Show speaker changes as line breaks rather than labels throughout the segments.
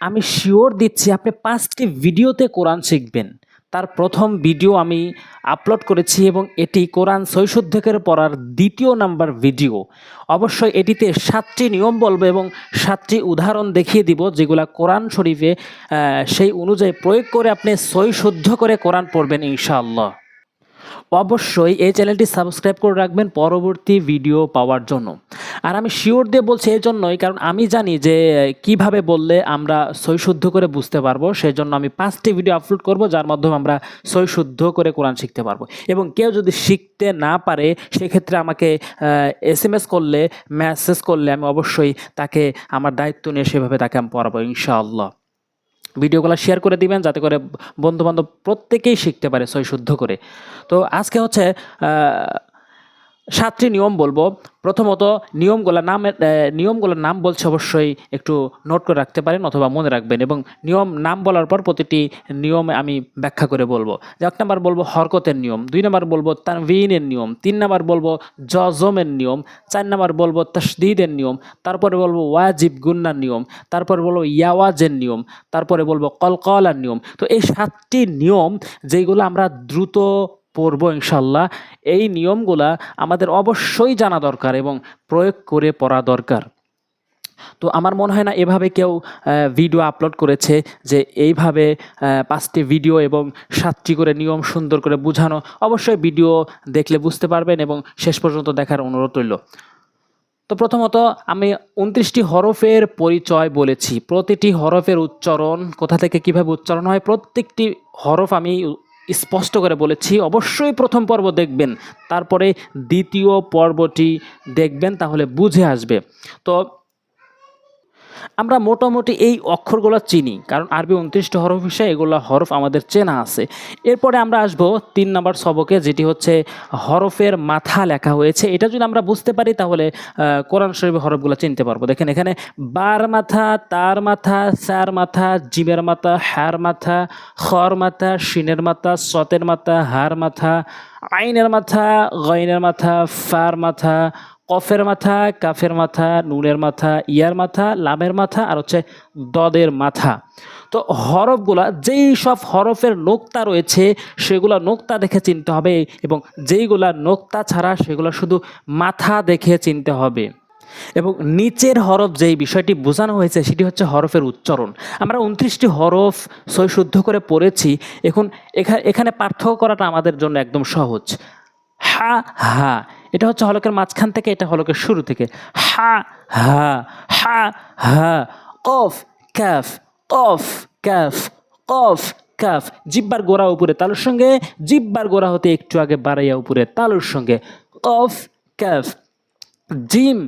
আমি শিওর দিচ্ছি আপনি পাঁচটি ভিডিওতে কোরআন শিখবেন। তার প্রথম ভিডিও আমি আপলোড করেছি এবং এটি কোরআন সৈশুদ্ধকের পড়ার দ্বিতীয় নাম্বার ভিডিও অবশ্যই এটিতে সাতটি নিয়ম বলব এবং সাতটি উদাহরণ দেখিয়ে দিব যেগুলা কোরআন শরীফে সেই অনুযায়ী প্রয়োগ করে আপনি সই শুদ্ধ করে কোরআন পড়বেন ইনশাআল্লাহ। অবশ্যই এই চ্যানেলটি সাবস্ক্রাইব করে রাখবেন পরবর্তী ভিডিও পাওয়ার জন্য। আর আমি শিওর দিয়ে বলছি এই জন্যই, কারণ আমি জানি যে কীভাবে বললে আমরা সই শুদ্ধ করে বুঝতে পারব সেই জন্য আমি পাঁচটি ভিডিও আপলোড করব, যার মাধ্যমে আমরা সই শুদ্ধ করে কোরআন শিখতে পারব। এবং কেউ যদি শিখতে না পারে, সেক্ষেত্রে আমাকে এস এম এস করলে মেসেজ করলে আমি অবশ্যই তাকে, আমার দায়িত্ব নিয়ে সেভাবে তাকে আমি পড়াবো, ইনশাআল্লাহ। ভিডিওগুলো শেয়ার করে দিবেন যাতে করে বন্ধুবান্ধব প্রত্যেকেই শিখতে পারে সই শুদ্ধ করে। তো আজকে হচ্ছে সাতটি নিয়ম বলব। প্রথমত নিয়মগুলোর নাম নিয়মগুলোর নাম বলছে অবশ্যই একটু নোট করে রাখতে পারেন অথবা মনে রাখবেন এবং নিয়ম, নাম বলার পর প্রতিটি নিয়ম আমি ব্যাখ্যা করে বলব। এক নম্বর বলব হরকতের নিয়ম, দুই নম্বর বলব তানভিনের নিয়ম, তিন নম্বর বলব জজমের নিয়ম, চার নম্বর বলব তসদিদের নিয়ম, তারপরে বলব ওয়াজিব গুন্নার নিয়ম, তারপরে বলব ইয়াওয়াজের নিয়ম, তারপরে বলব কলকলার নিয়ম। তো এই সাতটি নিয়ম যেগুলো আমরা দ্রুত পড়ব ইনশাল্লাহ। এই নিয়মগুলা আমাদের অবশ্যই জানা দরকার এবং প্রয়োগ করে পড়া দরকার। তো আমার মনে হয় না এভাবে কেউ ভিডিও আপলোড করেছে যে এইভাবে পাঁচটি ভিডিও এবং সাতটি করে নিয়ম সুন্দর করে বোঝানো। অবশ্যই ভিডিও দেখলে বুঝতে পারবেন এবং শেষ পর্যন্ত দেখার অনুরোধ রইল। তো প্রথমত আমি উনত্রিশটি হরফের পরিচয় বলেছি। প্রতিটি হরফের উচ্চারণ কোথা থেকে কীভাবে উচ্চারণ হয়, প্রত্যেকটি হরফ আমি স্পষ্ট করে বলেছি, অবশ্যই প্রথম পর্ব দেখবেন, তারপরে দ্বিতীয় পর্বটি দেখবেন, তাহলে বুঝে আসবে। তো আমরা মোটামুটি এই অক্ষরগুলো চিনি, কারণ আরবি উনত্রিশটি হরফ হিসেবে এগুলো হরফ আমাদের চেনা আছে। এরপরে আমরা আসব তিন নম্বর সবকে, যেটি হচ্ছে হরফের মাথা লেখা হয়েছে। এটা যদি আমরা বুঝতে পারি, তাহলে কোরআন শরীফের হরফগুলো চিনতে পারব। দেখেন এখানে, বার মাথা, তার মাথা সার মাথা, জিমের মাথা, হার মাথা, খর মাথা, শিনের মাথা, সতের মাথা, হার মাথা, আইনের মাথা গইনের মাথা, ফার মাথা কফের মাথা, কাফের মাথা, নুনের মাথা, ইয়ার মাথা, লামের মাথা আর হচ্ছে দদের মাথা। তো হরফগুলা যেই সব হরফের নোক্তা রয়েছে, সেগুলো নোক্তা দেখে চিনতে হবে এবং যেইগুলা নোক্তা ছাড়া, সেগুলো শুধু মাথা দেখে চিনতে হবে। এবং নিচের হরফ যেই বিষয়টি বোঝানো হয়েছে, সেটি হচ্ছে হরফের উচ্চারণ। আমরা উনত্রিশটি হরফ সই শুদ্ধ করে পড়েছি। এখন এখানে এখানে পার্থক্য করাটা আমাদের জন্য একদম সহজ। হা হা এটা হচ্ছে হলকের মাঝখান থেকে, এটা হলকের শুরু থেকে। হা হা হা হা, কফ, ক্যাফ কফ ক্যাফ, কফ কাফ জিব্বার গোড়া উপরে, তালুর সঙ্গে জিব্বার গোড়া হতে একটু আগে বাড়াইয়া উপরে, তালুর সঙ্গে। কফ, ক্যাফ জিম,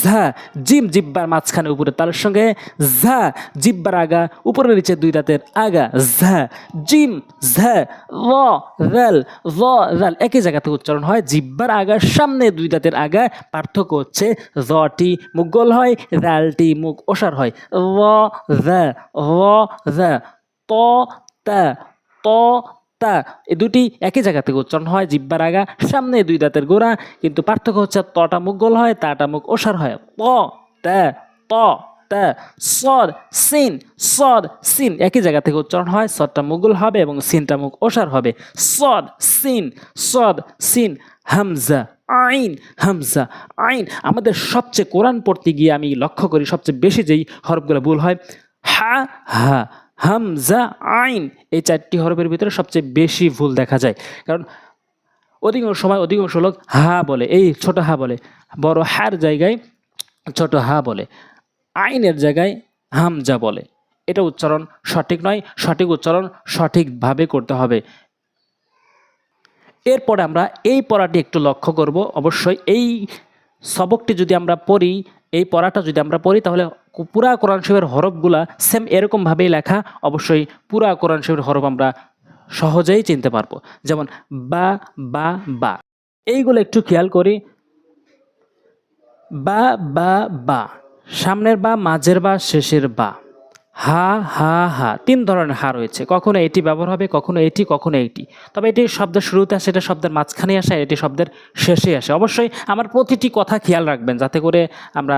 ঝা, জিম জিব্বার মাঝখানে উপরে, তার সঙ্গে ঝা, জিব্বার আগা, উপরে নিচে দুই দাঁতের আগা, ঝা, জিম, ঝা ল রেল ল রেল, একই জায়গাতে উচ্চারণ হয়, জিব্বার আগার সামনে দুই দাঁতের আগা, পার্থক্য হচ্ছে টি মুখ গোল হয়, রেলটি মুখ ওষার হয় ল ল ঝা ত, তা ত এই দুটি একই জায়গা থেকে উচ্চারণ হয় জিব্বার আগা সামনে দুই দাঁতের গোড়া, কিন্তু পার্থক্য হচ্ছে তটা মুখ গোল হয়, তাটা মুখ ওষার হয়। প, তা, ত, তা সদ সিন সদ সিন, একই জায়গা থেকে উচ্চারণ হয় সদটা মুগল হবে এবং সিনটা মুখ ওষার হবে। সদ সিন সদ সিন, হামজা, আইন হামজা, আইন। আমাদের সবচেয়ে কোরআন পড়তে গিয়ে আমি লক্ষ্য করি, সবচেয়ে বেশি যেই হরফগুলো ভুল হয়, হা হা হামজা আইন, এই চারটি হরফের ভিতরে সবচেয়ে বেশি ভুল দেখা যায়। কারণ অধিকাংশ সময় অধিকাংশ লোক হা বলে, এই ছোট হা বলে, বড় হার জায়গায় ছোট হা বলে, আইনের জায়গায় হামজা বলে। এটা উচ্চারণ সঠিক নয়, সঠিক উচ্চারণ সঠিকভাবে করতে হবে। এরপরে আমরা এই পড়াটি একটু লক্ষ্য করব। অবশ্যই এই সবকটি যদি আমরা পড়ি, এই পড়াটা যদি আমরা পড়ি, তাহলে পুরা কোরআন শরীফের হরফগুলা সেম এরকমভাবেই লেখা, অবশ্যই পুরা কোরআন শরীফের হরফ আমরা সহজেই চিনতে পারব। যেমন বা বা বা। এইগুলো একটু খেয়াল করি। বা বা বা। সামনের বা, মাঝের বা, শেষের বা। হা হা হা, তিন ধরনের হা রয়েছে। কখনো এটি ব্যবহার হবে, কখনো এটি কখনো এটি। তবে এটি শব্দের শুরুতে আসে, এটা শব্দের মাঝখানে আসে এটি শব্দের শেষে আসে। অবশ্যই আমার প্রতিটি কথা খেয়াল রাখবেন, যাতে করে আমরা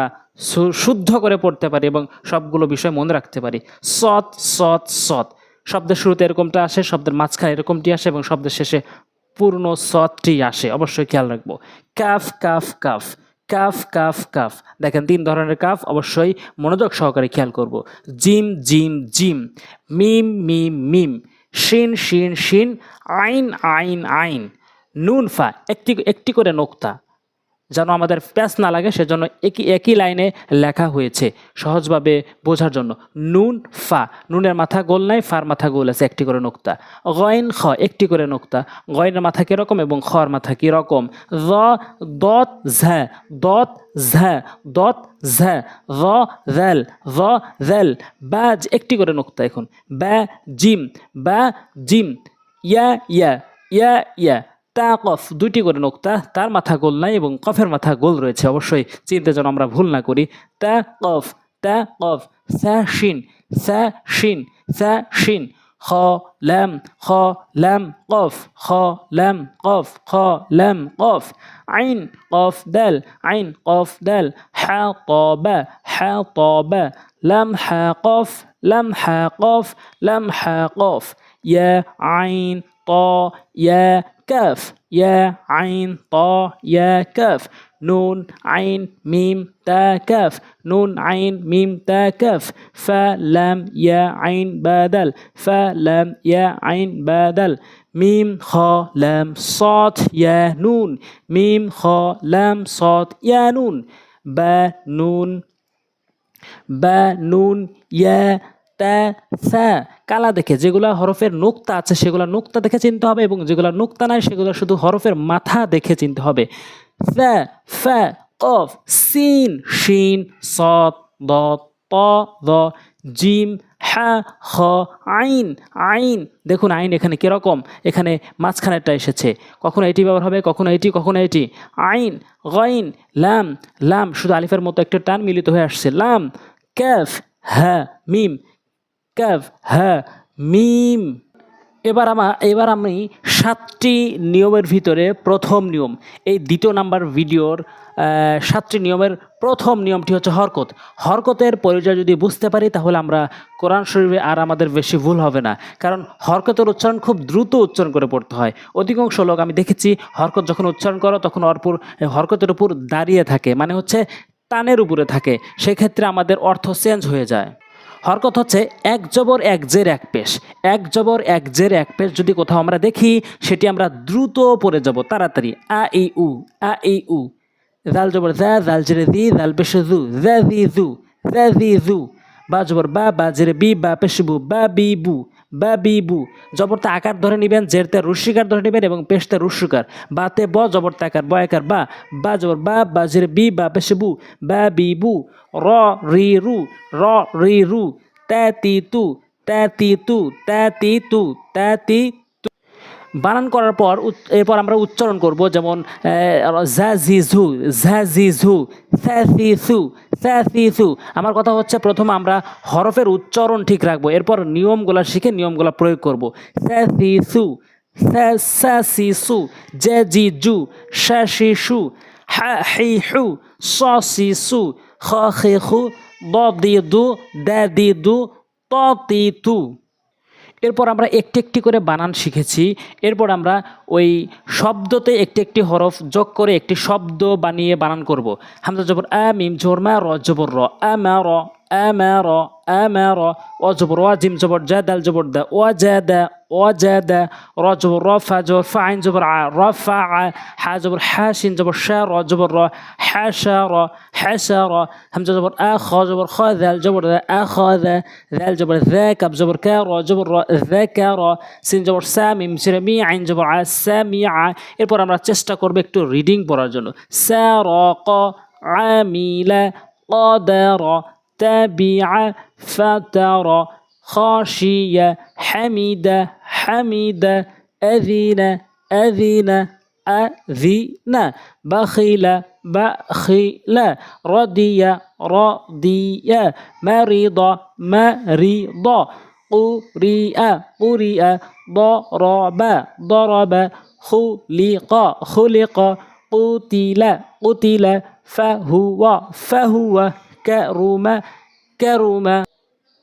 শুদ্ধ করে পড়তে পারি এবং সবগুলো বিষয় মনে রাখতে পারি। সৎ সৎ সৎ। শব্দের শুরুতে এরকমটা আসে, শব্দের মাঝখানে এরকমটি আসে এবং শব্দের শেষে পূর্ণ সৎটি আসে। অবশ্যই খেয়াল রাখব। কাফ কাফ কাফ। কাফ কাফ কাফ। দেখেন, তিন ধরনের কাফ, অবশ্যই মনোযোগ সহকারে খেয়াল করব। জিম জিম জিম। মিম মিম মিম। শিন শিন শিন। আইন আইন আইন। নুন, ফা। একটি একটি করে নোক্তা। যেন আমাদের প্যাচ না লাগে, সেজন্য একই একই লাইনে লেখা হয়েছে সহজভাবে বোঝার জন্য। নুন, ফা। নুনের মাথা গোল নাই, ফার মাথা গোল আছে, একটি করে নোক্তা। গয়েন, খ, একটি করে নোক্তা। গয়েনের মাথা কীরকম এবং খর মাথা কীরকম? র, দত, ঝ্যা। দত ঝ্যা। দত, ঝ্যা। র জ্যাল র জ্যাল ব্যাজ, একটি করে নোক্তা এখন। ব্যা, জিম। ব্যা, জিম। ইয়া ইয়া। ইয়া ইয়া। তা কফ দুইটি করে নোক্তা তার মাথা গোল নাই এবং কফের মাথা গোল রয়েছে অবশ্যই চিনতে যেন আমরা ভুল না করি তা কফ তা কফ সা শিন সা শিন সা শিন খ ল্যাম খ ল্যাম কফ খ ল্যাম কফ খ ল্যাম কফ আইন কফ দাল আইন কফ দাল হা طابة হা طابة لم হা قف لم হা قف لم হা قف يا عين طا يا كاف يا عين طا يا كاف. نون عين ميم تا كاف. نون عين ميم تا كاف. فا لام يا عين بدل فا لام يا عين بدل ميم خا لام صاد يا نون. ميم خا لام صاد يا نون. با نون. با نون يا সা, কালা দেখে যেগুলো হরফের নোক্তা আছে, সেগুলো নোক্তা দেখে চিনতে হবে এবং যেগুলো নোক্তা নাই, সেগুলো শুধু হরফের মাথা দেখে চিনতে হবে। কফ, সিন, শিন দ ত, দ, জিম হা হ, আইন আইন। দেখুন, আইন এখানে কীরকম? এখানে মাঝখানেরটা এসেছে। কখনো এটি ব্যবহার হবে, কখনো এটি কখনো এটি। আইন, গইন, লাম লাম, শুধু আলিফের মতো একটা টান মিলিত হয়ে আসছে। লাম ক্যাফ হ্যাঁ মিম। ক্যাফ হ্যাঁ মিম। এবার আমা, এবার আমি সাতটি নিয়মের ভিতরে প্রথম নিয়ম, এই দ্বিতীয় নাম্বার ভিডিওর সাতটি নিয়মের প্রথম নিয়মটি হচ্ছে হরকত। হরকতের পরিচয় যদি বুঝতে পারি, তাহলে আমরা কোরআন শরীফে আর আমাদের বেশি ভুল হবে না। কারণ হরকতের উচ্চারণ খুব দ্রুত উচ্চারণ করে পড়তে হয়। অধিকাংশ লোক, আমি দেখেছি, হরকত যখন উচ্চারণ করো, তখন অর্পুর, হরকতের উপর দাঁড়িয়ে থাকে মানে হচ্ছে টানের উপরে থাকে। সেক্ষেত্রে আমাদের অর্থ চেঞ্জ হয়ে যায়। হরকত হচ্ছে এক জবর, এক জের, এক পেশ। এক জবর, এক জের, এক পেশ যদি কোথাও আমরা দেখি, সেটি আমরা দ্রুত পড়ে যাব, তাড়াতাড়ি। আ এই উ, আ, ই, উ। জাল জবর জা জাল জেরে দি জাল পেশে জু জা জি, জু জা জি, জু। বা জবর বা বা জেরে বি, বা পেশ বু, বা বি, বু। বা বি বু জবরতে আকার ধরে নেবেন জেরতে রুশিকার ধরে নেবেন এবং পেশতে রুশিকার বাতে ব জবরতে আকার, ব আকার, বা বা জবর, বা বা জের বি, বা পেশে বু। বা বি বু র, রি, রু, র, রি, রু, তা, তি, তু, তা, তি, তু, তা, তি, তু, তা, তি, তু। বানান করার পর এরপর আমরা উচ্চারণ করব যেমন ঝা জি ঝু, ঝা জি ঝু স্যা সি সু স্যা সি সু আমার কথা হচ্ছে প্রথম আমরা হরফের উচ্চারণ ঠিক রাখব, এরপর নিয়মগুলো শিখে নিয়মগুলো প্রয়োগ করব। স্যা সি সু স্যা স্যা সু জে জি জু শা শি সু হা হি হু স সি সু খ দু দা দি দু ত তি তু এরপর আমরা একটি একটি করে বানান শিখেছি। এরপর আমরা ওই শব্দতে একটি একটি হরফ যোগ করে একটি শব্দ বানিয়ে বানান করব। হামজা জবর আ, মিম জোর মা, র, জবর, র, আ, মা, র। আ মা র আ মা র ও জবর ওয়া জিম জবর জা দাল জবর দা ও জা দা ও জা দা র জবর র ফা জবর ফা আইন জবর আ র ফা আ হা জবর হা শিন জবর শা র জবর র হা শা র হা শা র হামজা জবর আ খ জবর খ দাল জবর দা আ খ দা দাল জবর ذا كاب جبر كا র জবর র ذكر সিন জবর সা মিম সিরে মি আইন জবর আ সামিআ এরপর আমরা চেষ্টা করব একটু রিডিং পড়ার জন্য সারাক আমিলা قدر تبع فتر خاشية حمد حمد أذن أذن أذن بخيل بخيل رضي رضي مريض مريض قرئ قرئ ضرب ضرب خلق خلق قتل قتل فهو فهو ক্যারুমা ক্যারুমা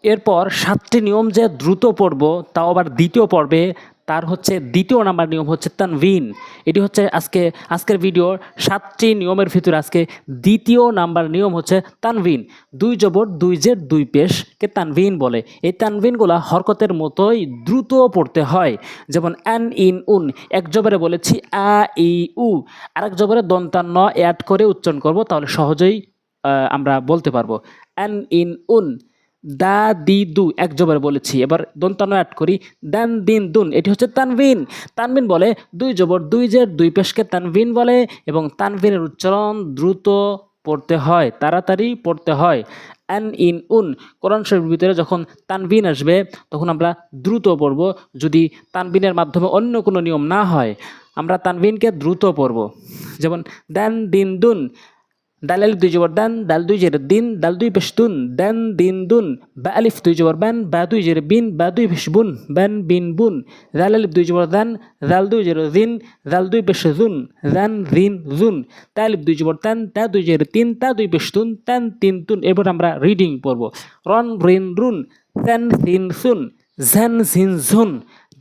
এরপর সাতটি নিয়ম যে দ্রুত পড়ব, তাও আবার দ্বিতীয় পর্বে, তার হচ্ছে দ্বিতীয় নাম্বার নিয়ম হচ্ছে তানভিন। এটি হচ্ছে আজকে, আজকের ভিডিওর সাতটি নিয়মের ভিতরে আজকে দ্বিতীয় নাম্বার নিয়ম হচ্ছে তানভিন। দুই জবর, দুই জের, দুই পেশকে তানভিন বলে। এই তানভিনগুলো হরকতের মতোই দ্রুত পড়তে হয়। যেমন অ্যান, ইন, উন। এক জবরে বলেছি, আ, ই, উ। আরেক জবরে দন্তান্ন অ্যাড করে উচ্চারণ করব, তাহলে সহজেই আমরা বলতে পারব। অ্যান ইন উন, দা দি দু, এক জবর বলেছি। এবার দন্তান্ন অ্যাড করি দান দিন দুন, এটি হচ্ছে তানভিন। তানভিন বলে দুই জবর, দুই জের, দুই পেশকে তানভিন বলে এবং তানভিনের উচ্চারণ দ্রুত পড়তে হয়, তাড়াতাড়ি পড়তে হয়। অ্যান ইন উন, কোরআন শরীফের ভিতরে যখন তানভিন আসবে, তখন আমরা দ্রুত পড়ব। যদি তানভিনের মাধ্যমে অন্য কোনো নিয়ম না হয়, আমরা তানভিনকে দ্রুত পড়ব। যেমন দেন দিন দুন দাল আলিফ দুই জবর দান দাল দুই জের দিন দাল দুই পেশ দুন দেন দিন দুন বা আলিফ দুই জবর বান বা দুই জের বিন বা দুই পেশ বুন বান বিন বুন দাল আলিফ দুই জবর দান দাল দুই জের দিন দাল দুই পেশ জুন দান দিন তা আলিফ দুই জবর তান তা দুই জের তিন তা দুই পেশ তুন তান তিন তুন এরপর আমরা রিডিং পড়ব। রন রিন রুন তান সিন সুন ঝান সিন ঝুন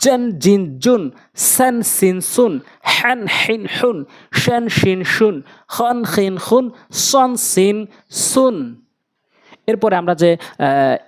জন জিন জুন সান সিন সুন হ্যান হিন হুন শান শিন শুন হন খিন খুন সন সিন সুন এরপরে আমরা যে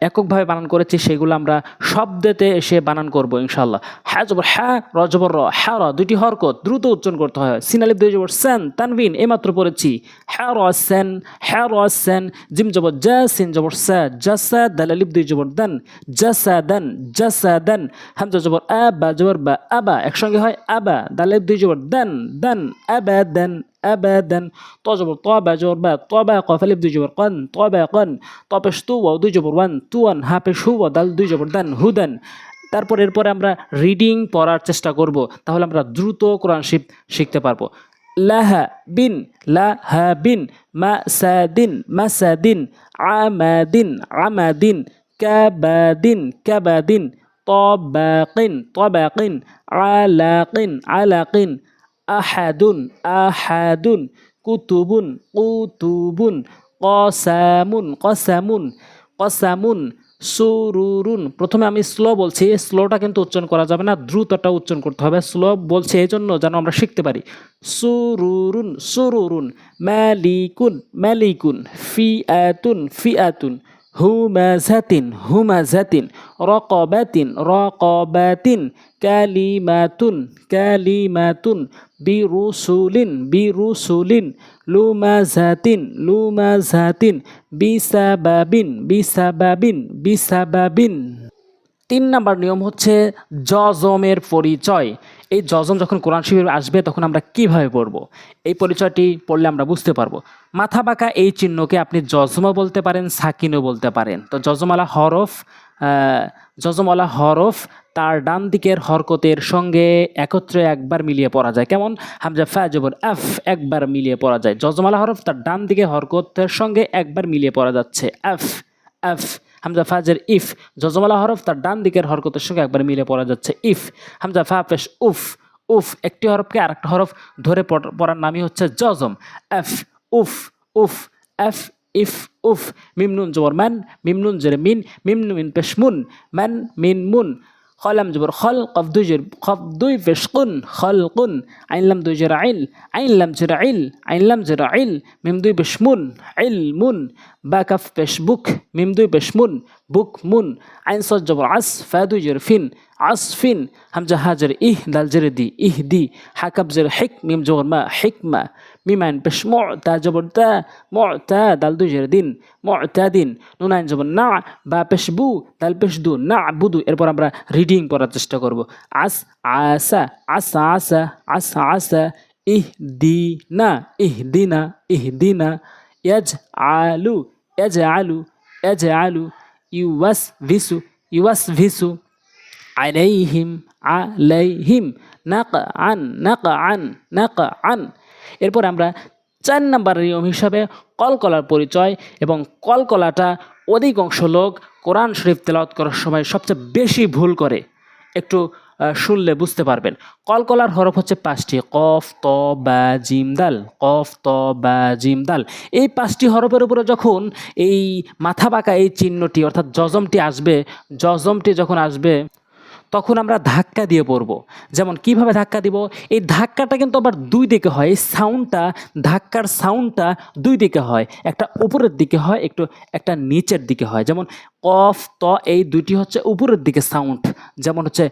এককভাবে বানান করেছি সেগুলো আমরা শব্দেতে এসে বানান করব ইনশাল্লাহ হ্যাঁ জবর হ্যাঁ র জবর র হ্যাঁ র দুটি হরকত দ্রুত উচ্চারণ করতে হয়। সিনালিপ দুই জবর সেন, তানবিন এইমাত্র পড়েছি। হ্যাঁ র, সেন হ্যাঁ র, সেন, জিম জবর জা, সিন জবর সা জাসা দালালিপ দুই জবর দান জাসা দান জাসা দান, হামজা জবর আ, বা জবর বা আবা একসঙ্গে হয় আবা দালালিপ দুই জবর দান দান আবা দান أبدا طجبر طابع جبر با طابع قاف ألف দুই জবর قن طابع قن طابش تو ওয়াও দুই জবর ওয়ান তুয়ান হাপেশ হু ওয়া দাল দুই জবর দান হুদান তারপর এরপরে আমরা রিডিং পড়ার চেষ্টা করব তাহলে আমরা দ্রুত কোরআন শিব শিখতে পারবো লাহা বিন লাহা বিন মাসাদিন মাসাদিন আমাদিন আমাদিন কাবাদিন কাবাদিন طباقin طبقin علاقin علاقin আহাদুন আহাদুন, কুতুবুন কুতুবুন, কসামুন কসামুন কসামুন, সুরুরুন। প্রথমে আমি স্লো বলছি স্লোটা কিন্তু উচ্চারণ করা যাবে না, দ্রুতটা উচ্চারণ করতে হবে। স্লো বলছি এই জন্য যেন আমরা শিখতে পারি। সুরুরুন সুরুরুন, মালিকুন মালিকুন ফিআতুন ফিআতুন হুমাজাতিন হুমাজাতিন, রকবাতিন রকবাতিন, কালিমাতুন কালিমাতুন বিরুসুলিন বিরুসুলিন লুমাজাতিন লুমাজাতিন বিসাবাবিন বিসাবাবিন বিসাবাবিন। তিন নাম্বার নিয়ম হচ্ছে জজমের পরিচয়। এই জজম যখন কোরআন শিবির আসবে, তখন আমরা কীভাবে পড়ব? এই পরিচয়টি পড়লে আমরা বুঝতে পারব। মাথা বাঁকা এই চিহ্নকে আপনি জজমও বলতে পারেন, সাকিনও বলতে পারেন। তো জজমালা হরফ জজমালা হরফ তার ডান দিকের হরকতের সঙ্গে একত্রে একবার মিলিয়ে পড়া যায়। কেমন? হামজা ফা এফ একবার মিলিয়ে পড়া যায়। জজমালা হরফ তার ডান দিকে হরকতের সঙ্গে একবার মিলিয়ে পড়া যাচ্ছে। এফ এফ হামজা ফাজের ইফ। জজমালা হরফ তার ডান দিকের হরকতের সঙ্গে একবার মিলে পড়া যাচ্ছে। ইফ, হামজা ফা উফ উফ একটি হরফকে আরেকটা হরফ ধরে পড়- পড়ার নামই হচ্ছে জজম। এফ উফ উফ এফ ইফ উফ মিমনুন জবর ম্যান মিমনুন জের মিন মিমনু মিন পেশমুন ম্যান মিন মুন খলাম জবর খল কফ দুই জের কফ দুই পেশকুন খল কুন আইনলাম দুই জের আইল আইনলাম জের আইল আইনলাম জের আইল মিম দুই পেশমুন আইল মুন বা কাফ পেশবুক মিম দুই পেশমুন বুক মুন আইন সজ জবর আস ফা দুই জের ফিন আসফিন হামজা হাজার ইহ লালজের দি, ইহ দি। হাকাবজের হেক, মিম জোর মা হেকমা মিমাইন পেশ ম তা জবর তা ম তা দাল দু জের দিন ম তা দিন নুনাইন জবর না, বা পেশ বু, দাল পেশ দু, না বুদু এরপর আমরা রিডিং পড়ার চেষ্টা করব। আস, আসা আস আসা আসা আসা ইহ দি না, ইহ দি না, ইহ দি না। এজ আলু এজ আলু এজ আলু। ইউয়াস ভিসু ইউয়াস ভিসু। আলাইহিম আলাইহিম নাক আন নাক আন নাক আন এরপর আমরা চার নাম্বার নিয়ম হিসাবে কলকলার পরিচয় এবং কলকলাটা অধিকাংশ লোক কোরআন শরীফ তেলাওয়াত করার সময় সবচেয়ে বেশি ভুল করে। একটু শুনলে বুঝতে পারবেন। কলকলার হরফ হচ্ছে পাঁচটি, কফ, ত, বা, জিম, দাল। কফ, ত, বা, জিম, দাল। এই পাঁচটি হরফের উপরে যখন এই মাথা বাঁকা এই চিহ্নটি অর্থাৎ জজমটি আসবে জজমটি যখন আসবে তখন আমরা ধাক্কা দিয়ে পড়ব। যেমন, কীভাবে ধাক্কা দিব? এই ধাক্কাটা কিন্তু আবার দুই দিকে হয়। এই সাউন্ডটা ধাক্কার সাউন্ডটা দুই দিকে হয়। একটা উপরের দিকে হয়, একটু একটা নিচের দিকে হয়। যেমন, কফ, ত, এই দুইটি হচ্ছে উপরের দিকে সাউন্ড যেমন হচ্ছে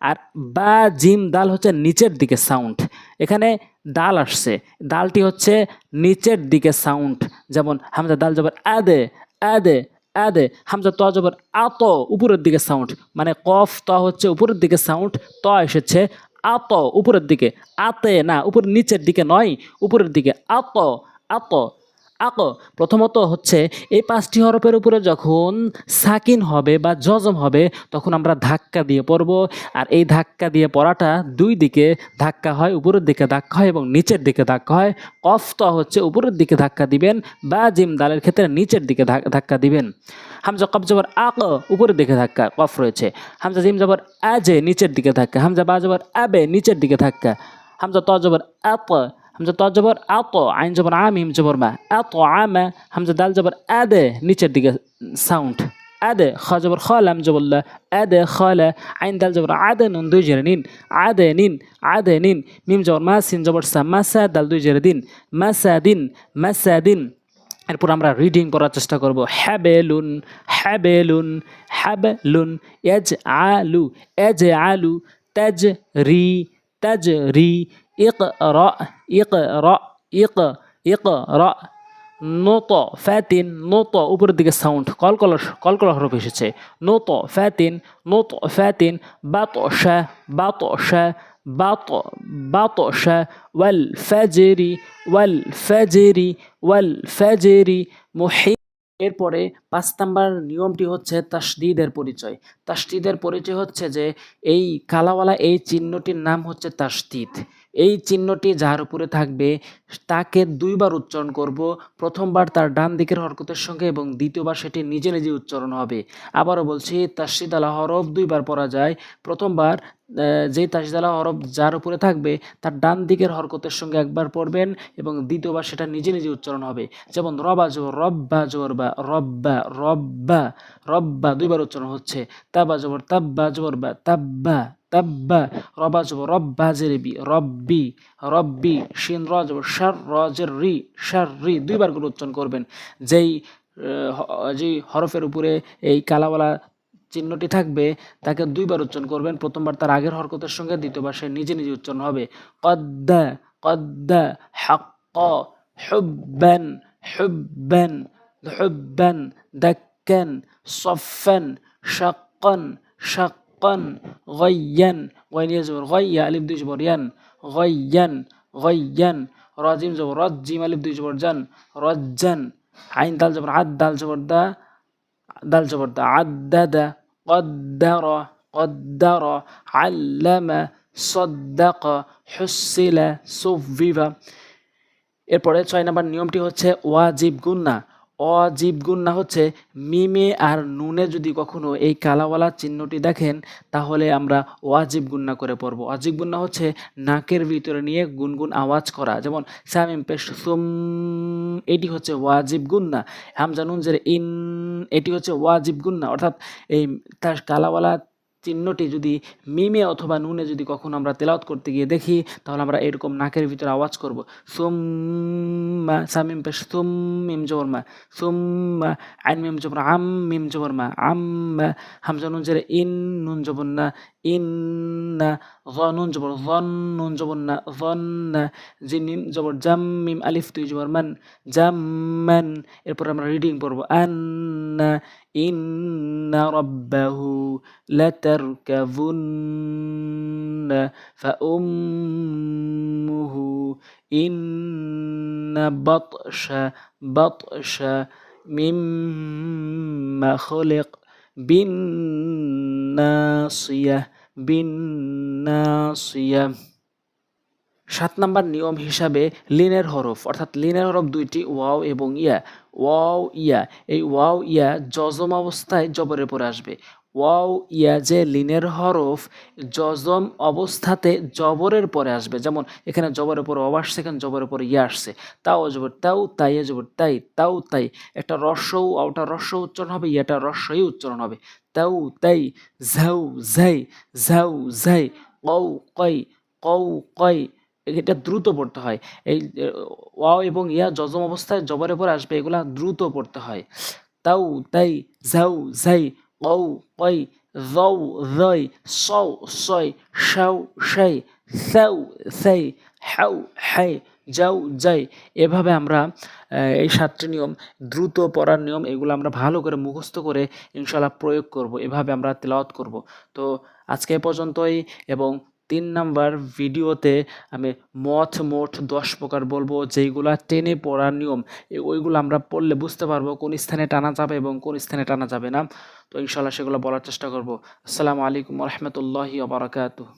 আর বা, জিম, দাল হচ্ছে নিচের দিকে সাউন্ড এখানে দাল আসছে। দালটি হচ্ছে নিচের দিকে সাউন্ড যেমন, হামজা দাল জবর আদে আদে। আদে হামজা ত জবর আত উপরের দিকে সাউন্ড মানে কফ ত হচ্ছে উপরের দিকে সাউন্ড ত এসেছে আত উপরের দিকে, আতে না, উপর নিচের দিকে নয়, উপরের দিকে আত আত আক প্রথমত হচ্ছে, এই পাঁচটি হরফের উপরে যখন সাকিন হবে বা জজম হবে, তখন আমরা ধাক্কা দিয়ে পড়ব। আর এই ধাক্কা দিয়ে পড়াটা দুই দিকে ধাক্কা হয়, উপরের দিকে ধাক্কা হয় এবং নিচের দিকে ধাক্কা হয়। কফ ত হচ্ছে উপরের দিকে ধাক্কা দিবেন বা জিম দালের ক্ষেত্রে নিচের দিকে ধাক- ধাক্কা দিবেন। হামজা কফ জবর আক, উপরের দিকে ধাক্কা, কফ রয়েছে। হামজা জিম জবর আজে, নিচের দিকে ধাক্কা। হামজা বা জবর আবে, নিচের দিকে ধাক্কা। হামজা ত জবর আত হামজা ত জবর আত আইন জবর আম হিম জবর মা আত আমা হামজা দাল জবর আদে নিচের দিকে সাউন্ড আদে খ জবর খলাম জবল্লা আদে খলা আইন দাল জবর আদে নুন দুই জেরে নিন আদে নিন আদে নিন মিম জবর মা সিন জবর সা মাসা দাল দুই জেরে দিন মাসা দিন মাসা দিন এরপর আমরা রিডিং করার চেষ্টা করব। হ্যাবেলুন হ্যাবেলুন হ্যাবেলুন এজ আলু এজ আলু তেজ রি তেজ রি র ইক ইক র নত ফ্যাতিন নত উপরের দিকে সাউন্ড কলকল কলকল হরফ এসেছে নত ফ্যাতিন নত ফ্যাতিন বাত শা বাত শা বাত বাত শা ওয়াল ফাজরি ওয়াল ফাজরি ওয়াল ফাজরি মুহি এরপরে পাঁচ নাম্বার নিয়মটি হচ্ছে তাসদিদের পরিচয়। তাসদিদের পরিচয় হচ্ছে যে এই কালাওয়ালা এই চিহ্নটির নাম হচ্ছে তাসদিদ। এই চিহ্নটি যার উপরে থাকবে তাকে দুইবার উচ্চারণ করব। প্রথমবার তার ডান দিকের হরকতের সঙ্গে এবং দ্বিতীয়বার সেটি নিজে নিজে উচ্চারণ হবে। আবারও বলছি তাসদিদ আলা হরফ দুইবার পড়া যায়। প্রথমবার যে তাসদিদ আলা হরফ যার উপরে থাকবে, তার ডান দিকের হরকতের সঙ্গে একবার পড়বেন এবং দ্বিতীয়বার সেটা নিজে নিজে উচ্চারণ হবে। যেমন, রবা জবর রব্বা জবর বা রব্বা রব্বা রব্বা দুইবার উচ্চারণ হচ্ছে। তাবা জবর তাব্বা জবর বা তাব্বা তাব্বা। রবা জবর রব্বা জেরেবি, রব্বি রব্বি, শিন, র শার র জের রি শার রি দুইবার করে উচ্চারণ করবেন। যেই যেই হরফের উপরে এই কালাওয়ালা চিহ্নটি থাকবে, তাকে দুইবার উচ্চারণ করবেন। প্রথমবার তার আগের হরকতের সঙ্গে, দ্বিতীয়বার সে নিজে নিজে উচ্চারণ হবে। কদ্দা কদ্দা, হাক্ক, হুব্বান হুব্বান হুব্বান, দাক্কান সফান শাক্কান শাক্কান গাইয়ান গাইনিয়া জবর গাইয়া আলিফ দুই জবর ইয়ান গাইয়ান গাইয়ান রাজিম জবর রাজিম আলিফ দুই জবর জান রজ্জান আইন দাল জবর আদ দাল জবর দা দাল জবর দা আদাদা قدر قدر علم صدق حسل صفف এরপরে ছয় নাম্বার নিয়মটি হচ্ছে ওয়াজিব গুন্না অজীব গুন্না হচ্ছে, মিমে আর নুনে যদি কখনো এই কালাওয়ালা চিহ্নটি দেখেন, তাহলে আমরা ওয়াজিব গুন্না করে পড়ব। অজীব গুন্না হচ্ছে নাকের ভিতরে নিয়ে গুনগুন আওয়াজ করা। যেমন, সামিম পেশ, সুম, এটি হচ্ছে ওয়াজিব গুন্না হামজা জের, ইন, এটি হচ্ছে ওয়াজিব গুন্না অর্থাৎ এই তার কালাওয়ালা চিহ্নটি যদি মিমে অথবা নুনে যদি কখনো আমরা তেলাওত করতে গিয়ে দেখি, তাহলে আমরা এরকম নাকের ভিতরে আওয়াজ করব। সুম্মা সামিম পেশ সুম মিম জবরমা সুম্মা আইন মিম জবর আম মিম জবরমা আম্মা হামজা নুন জেরে ইন, নুন জবর না ইন্না জনুন জবর জন্নুন জবর না জন্না জিনিম জবর জাম্মিম আলিফ তুই জবর মান জাম্মান এরপর আমরা রিডিং পড়ব আন্না ইন্না রব্বাহু লাতারকাবুন ফাউম্মুহু ইন্না বাতশা বাতশা মিম্মা খলিক বিন নাসিয়া বিন নাসিয়া সাত নাম্বার নিয়ম হিসাবে লিনের হরফ, অর্থাৎ লিনের হরফ দুইটি ওয়াও এবং ইয়া। ওয়াও, ইয়া। এই ওয়াও, ইয়া জজম অবস্থায় জবরে পরে আসবে। ওয়াও ইয়া যে লিনের হরফ জজম অবস্থাতে জবরের পরে আসবে। যেমন এখানে জবরের পরে অব আসছে, এখানে জবরের পরে ইয়া আসছে। তাও জবর, তাও তাই জবর, তাই, তাও তাই। একটা রস্যও ওটা রস্য উচ্চারণ হবে, ইয়াটা রস্যই উচ্চারণ হবে। তাও তাই ঝাউ ঝাই ঝাউ ঝাই কৌ কই কৌ কই। এটা দ্রুত পড়তে হয়। এই ওয়াও এবং ইয়া জজম অবস্থায় জবরের পরে আসবে, এগুলা দ্রুত পড়তে হয়। তাও তাই ঝাউ ঝাই কৌ কই জৌ জই সৌ সই শাউ শাই সাউ সাই হাউ হাই যাও যাই এভাবে আমরা এই সাতটি নিয়ম দ্রুত পড়ার নিয়ম, এগুলো আমরা ভালো করে মুখস্থ করে ইনশাল্লাহ প্রয়োগ করব। এভাবে আমরা তেলাওয়াত করব। তো আজকে পর্যন্তই এবং তিন নাম্বার ভিডিওতে আমি মথ মোট দশ প্রকার বলব, যেইগুলা টেনে পড়ার নিয়ম ওইগুলো আমরা পড়লে বুঝতে পারব কোন স্থানে টানা যাবে এবং কোন স্থানে টানা যাবে না। তো ইনশাল্লাহ সেগুলো বলার চেষ্টা করব। আসসালামু আলাইকুম রহমতুল্লাহি বারাকাতুহ।